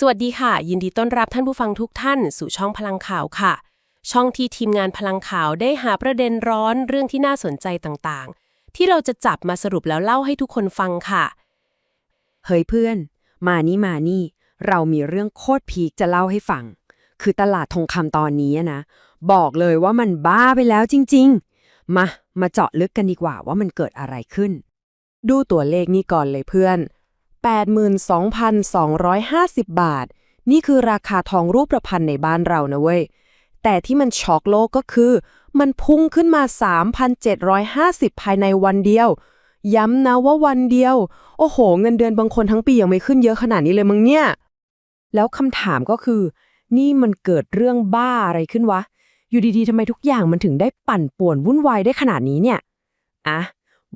สวัสดีค่ะ ยินดีต้อนรับท่านผู้ฟังทุกท่าน สู่ช่องพลังข่าวค่ะ ช่องที่ทีมงานพลังข่าวได้หาประเด็นร้อนเรื่องที่น่าสนใจต่างๆ ที่เราจะจับมาสรุปแล้วเล่าให้ทุกคนฟังค่ะ เฮ้ยเพื่อน มานี่มานี่ เรามีเรื่องโคตรพีคจะเล่าให้ฟัง คือตลาดทองคำตอนนี้นะ บอกเลยว่ามันบ้าไปแล้วจริง ๆ มา มาเจาะลึกกันดีกว่าว่ามันเกิดอะไรขึ้น ดูตัวเลขนี้ก่อนเลยเพื่อน 82,250 บาท นี่คือราคาทองรูปประพันธ์ในบ้านเรานะเว้ย แต่ที่มันช็อกโลกก็คือ มันพุ่งขึ้นมา 3,750 ภายในวันเดียว ย้ำนะว่าวันเดียว โอ้โห เงินเดือนบางคนทั้งปียังไม่ขึ้นเยอะขนาดนี้เลยมึงเนี่ย แล้วคำถามก็คือ นี่มันเกิดเรื่องบ้าอะไรขึ้นวะ อยู่ดีๆทำไมทุกอย่างมันถึงได้ปั่นป่วนวุ่นวายได้ขนาดนี้เนี่ย อะ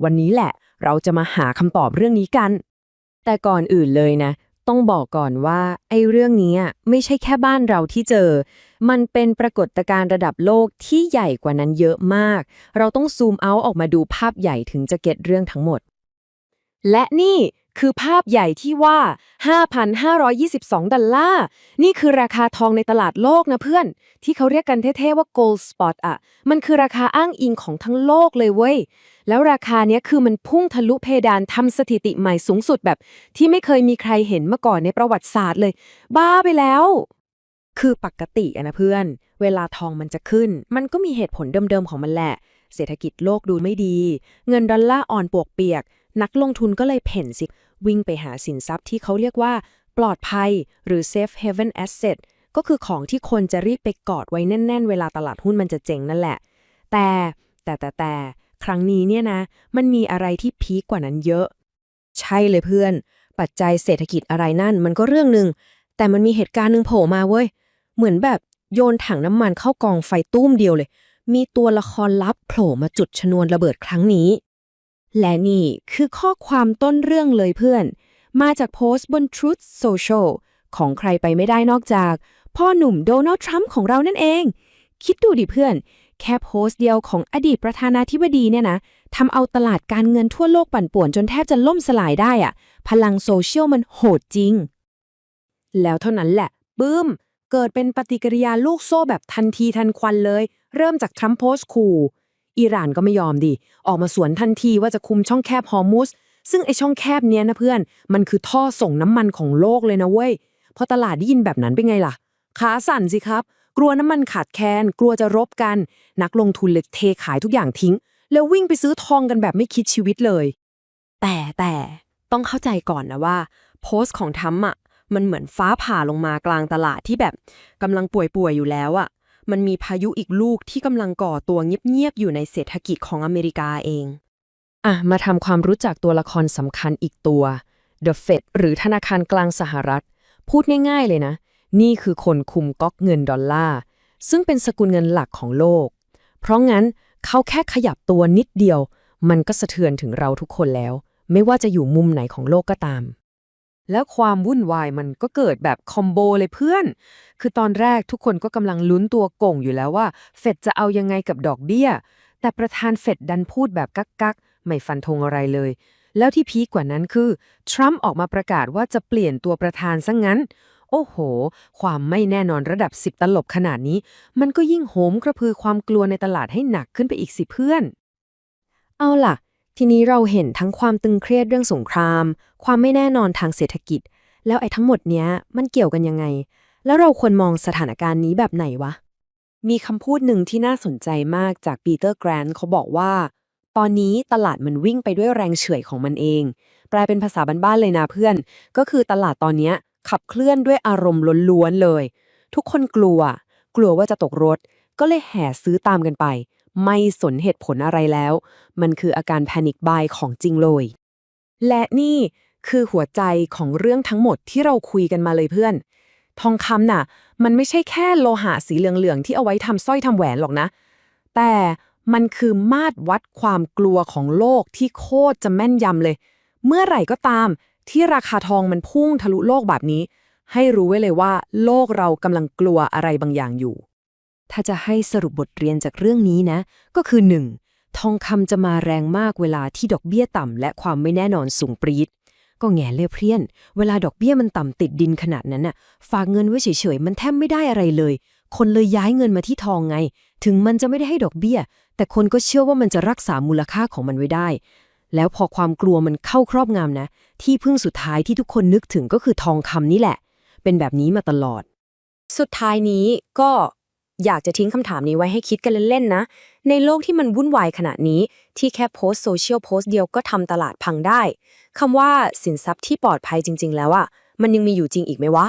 วันนี้แหละ เราจะมาหาคำตอบเรื่องนี้กัน แต่ก่อนอื่นเลยนะ ต้องบอกก่อนว่าไอ้เรื่องนี้ไม่ใช่แค่บ้านเราที่เจอ มันเป็นปรากฏการณ์ระดับโลกที่ใหญ่กว่านั้นเยอะมาก เราต้องซูมเอาออกมาดูภาพใหญ่ถึงจะเก็ตเรื่องทั้งหมด และนี่ คือภาพใหญ่ที่ว่า 5,522 ดอลลาร์ นี่คือราคาทองในตลาดโลกนะเพื่อน ที่เขาเรียกกันเท่ ๆ ว่า gold spot อะมันคือราคาอ้างอิงของทั้งโลกเลยเว้ย แล้วราคาเนี้ยคือมันพุ่งทะลุเพดานทำสถิติใหม่สูงสุดแบบ ที่ไม่เคยมีใครเห็นมาก่อนในประวัติศาสตร์เลย บ้าไปแล้ว คือปกติอะนะเพื่อน เวลาทองมันจะขึ้น มันก็มีเหตุผลเดิมๆของมันแหละ เศรษฐกิจโลกดูไม่ดี เงินดอลลาร์อ่อนปวกเปียกนักลงทุนก็เลยเพ่นสิ วิ่งไปหาสินทรัพย์ที่เขาเรียกว่า ปลอดภัย หรือ safe haven asset ก็คือของที่คนจะรีบไปกอดไว้แน่น ๆ เวลาตลาดหุ้นมันจะเจ๊งนั่นแหละ แต่แต่แต่แต่ครั้งนี้เนี่ยนะ มันมีอะไรที่พีคกว่านั้นเยอะ ใช่เลยเพื่อน ปัจจัยเศรษฐกิจอะไรนั่น มันก็เรื่องหนึ่งแต่มันมีเหตุการณ์หนึ่งโผล่มาเว้ย เหมือนแบบโยนถังน้ำมันเข้ากองไฟตุ้มเดียวเลย มีตัวละครลับโผล่มาจุดชนวนระเบิดครั้งนี้ และนี่คือข้อความต้นเรื่องเลยเพื่อน มาจากโพสต์บน Truth Social ของใครไปไม่ได้นอกจาก พ่อหนุ่มโดนัลด์ทรัมป์ของเรานั่นเอง คิดดูดิเพื่อน แค่โพสต์เดียวของอดีตประธานาธิบดีเนี่ยนะทำเอาตลาดการเงินทั่วโลกปั่นป่วนจนแทบจะล่มสลายได้อะพลังโซเชียลมันโหดจริง แล้วเท่านั้นแหละบึ้ม เกิดเป็นปฏิกิริยาลูกโซ่แบบทันทีทันควันเลย เริ่มจากทรัมป์โพสต์ขู่ อิหร่านก็ไม่ยอมดิออกมาสวนทันทีว่าจะคุมช่องแคบฮอร์มุสซึ่งไอช่องแคบเนี้ยนะเพื่อน มันคือท่อส่งน้ำมันของโลกเลยนะเว้ยพอตลาดได้ยินแบบนั้นเป็นไงล่ะ ขาสั่นสิครับ กลัวน้ำมันขาดแคลนกลัวจะรบกัน นักลงทุนเลยเทขายทุกอย่างทิ้ง แล้ววิ่งไปซื้อทองกันแบบไม่คิดชีวิตเลย แต่แต่ต้องเข้าใจก่อนนะว่า โพสต์ของทัมอะมันเหมือนฟ้าผ่าลงมากลางตลาดที่แบบกำลังป่วยๆอยู่แล้วอะ มันมีพายุอีกลูกที่กำลังก่อตัวเงียบๆอยู่ในเศรษฐกิจของอเมริกาเอง อะ มาทำความรู้จักตัวละครสำคัญอีกตัว The Fed หรือธนาคารกลางสหรัฐ พูดง่ายๆเลยนะ นี่คือคนคุมก๊อกเงินดอลลาร์ ซึ่งเป็นสกุลเงินหลักของโลก เพราะงั้นเขาแค่ขยับตัวนิดเดียว มันก็สะเทือนถึงเราทุกคนแล้ว ไม่ว่าจะอยู่มุมไหนของโลกก็ตาม แล้วความวุ่นวายมันก็เกิดแบบคอมโบเลยเพื่อน คือตอนแรกทุกคนก็กำลังลุ้นตัวโก่งอยู่แล้วว่า เฟดจะเอายังไงกับดอกเบี้ย แต่ประธานเฟดดันพูดแบบกักกักไม่ฟันธงอะไรเลย แล้วที่พีคกว่านั้นคือ ทรัมป์ออกมาประกาศว่าจะเปลี่ยนตัวประธานซะงงั้น โอ้โห ความไม่แน่นอนระดับ10ตลบขนาดนี้ มันก็ยิ่งโหมกระพือความกลัวในตลาดให้หนักขึ้นไปอีกสิเพื่อน เอาล่ะ ทีนี้เราเห็นทั้งความตึงเครียดเรื่องสงคราม ความไม่แน่นอนทางเศรษฐกิจ แล้วไอ้ทั้งหมดเนี้ยมันเกี่ยวกันยังไง แล้วเราควรมองสถานการณ์นี้แบบไหนวะ มีคำพูดหนึ่งที่น่าสนใจมากจากปีเตอร์แกรนท์เขาบอกว่า ตอนนี้ตลาดมันวิ่งไปด้วยแรงเฉื่อยของมันเอง แปลเป็นภาษาบ้านๆเลยนะเพื่อน ก็คือตลาดตอนนี้ขับเคลื่อนด้วยอารมณ์ล้วนๆเลย ทุกคนกลัว กลัวว่าจะตกรถ ก็เลยแห่ซื้อตามกันไป ไม่สนเหตุผลอะไรแล้ว มันคืออาการแพนิคบายของจริงเลย และนี่คือหัวใจของเรื่องทั้งหมดที่เราคุยกันมาเลยเพื่อน ทองคำน่ะ มันไม่ใช่แค่โลหะสีเหลืองๆที่เอาไว้ทำสร้อยทำแหวนหรอกนะ แต่มันคือมาตรวัดความกลัวของโลกที่โคตรจะแม่นยำเลย เมื่อไหร่ก็ตามที่ราคาทองมันพุ่งทะลุโลกแบบนี้ ให้รู้ไว้เลยว่า โลกเรากำลังกลัวอะไรบางอย่างอยู่ ถ้าจะให้สรุปบทเรียนจากเรื่องนี้นะ ก็คือ 1. ทองคำจะมาแรงมากเวลาที่ดอกเบี้ยต่ำและความไม่แน่นอนสูงปรีดก็แง่เลือเพี้ยน เวลาดอกเบี้ยมันต่ำติดดินขนาดนั้นน่ะ ฝากเงินไว้เฉยๆ มันแทบไม่ได้อะไรเลย คนเลยย้ายเงินมาที่ทองไง ถึงมันจะไม่ได้ให้ดอกเบี้ย แต่คนก็เชื่อว่ามันจะรักษามูลค่าของมันไว้ได้ แล้วพอความกลัวมันเข้าครอบงำนะ ที่พึ่งสุดท้ายที่ทุกคนนึกถึงก็คือทองคำนี่แหละ เป็นแบบนี้มาตลอด สุดท้ายนี้ก็ อยากจะทิ้งคำถามนี้ไว้ให้คิดกันเล่นๆนะ ในโลกที่มันวุ่นวายขนาดนี้ ที่แค่โพสต์โซเชียลโพสต์เดียวก็ทำตลาดพังได้คำว่าสินทรัพย์ที่ปลอดภัยจริง ๆ แล้วอะมันยังมีอยู่จริงอีกไหมวะ